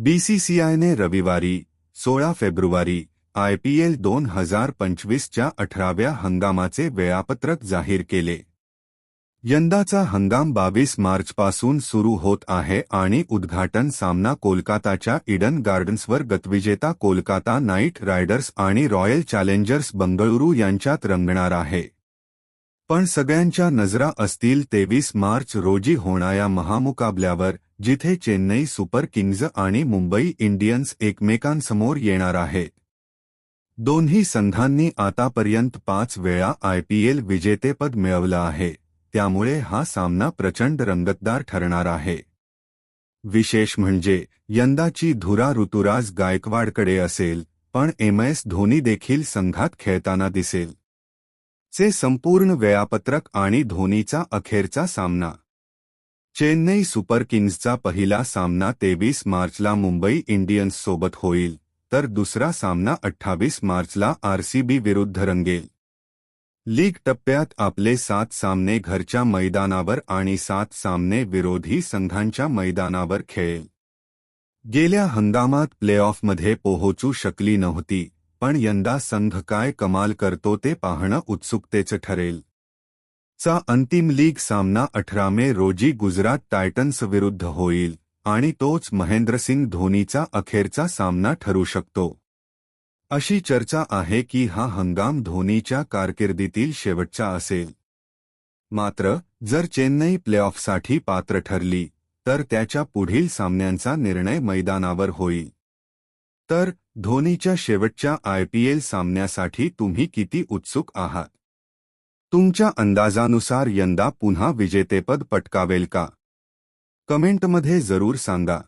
बीसीसीआयने रविवारी सोळा फेब्रुवारी आयपीएल दोन हजार पंचवीसच्या अठराव्या हंगामाचे वेळापत्रक जाहीर केले. यंदाचा हंगाम बावीस मार्चपासून सुरू होत आहे आणि उद्घाटन सामना कोलकाताच्या इडन गार्डन्सवर गतविजेता कोलकाता नाईट रायडर्स आणि रॉयल चॅलेंजर्स बंगळुरू यांच्यात रंगणार आहे. पण सगळ्यांच्या नजरा असतील तेवीस मार्च रोजी होणाऱ्या महामुकाबल्यावर जिथे चेन्नई सुपर किंग्ज आणि मुंबई इंडियन्स एकमेकांसमोर येणार आहेत दोन्ही संघांनी आतापर्यंत पाच वेळा आयपीएल विजेतेपद मिळवलं आहे. त्यामुळे हा सामना प्रचंड रंगतदार ठरणार आहे. विशेष म्हणजे यंदाची धुरा ऋतुराज गायकवाडकडे असेल पण एम एस धोनी देखील संघात खेळताना दिसेल. चे संपूर्ण वेळापत्रक आणि धोनीचा अखेरचा सामना. चेन्नई सुपर किंग्जचा पहिला सामना तेवीस मार्चला मुंबई इंडियन्स सोबत होईल तर दुसरा सामना अठ्ठावीस मार्चला आरसीबी विरुद्ध रंगेल. लीग टप्प्यात आपले सात सामने घरच्या मैदानावर आणि सात सामने विरोधी संघांच्या मैदानावर खेळेल. गेल्या हंगामात प्लेऑफमध्ये पोहोचू शकली नव्हती पण यंदा संघ काय कमाल करतो ते पाहणं उत्सुकतेचं ठरेल. चा अंतिम लीग सामना अठरा मे रोजी गुजरात टायटन्स विरुद्ध होईल आणि तोच महेंद्रसिंग धोनीचा अखेरचा सामना ठरू शकतो. अशी चर्चा आहे की हा हंगाम धोनीच्या कारकिर्दीतील शेवटचा असेल. मात्र जर चेन्नई प्लेऑफसाठी पात्र ठरली तर त्याच्या पुढील सामन्यांचा निर्णय मैदानावर होईल. तर धोनीच्या शेवटच्या आयपीएल सामन्यासाठी तुम्ही किती उत्सुक आहात? तुमच्या अंदाजानुसार यंदा पुन्हा विजेतेपद पटकावेल का? कमेंटमध्ये जरूर सांगा.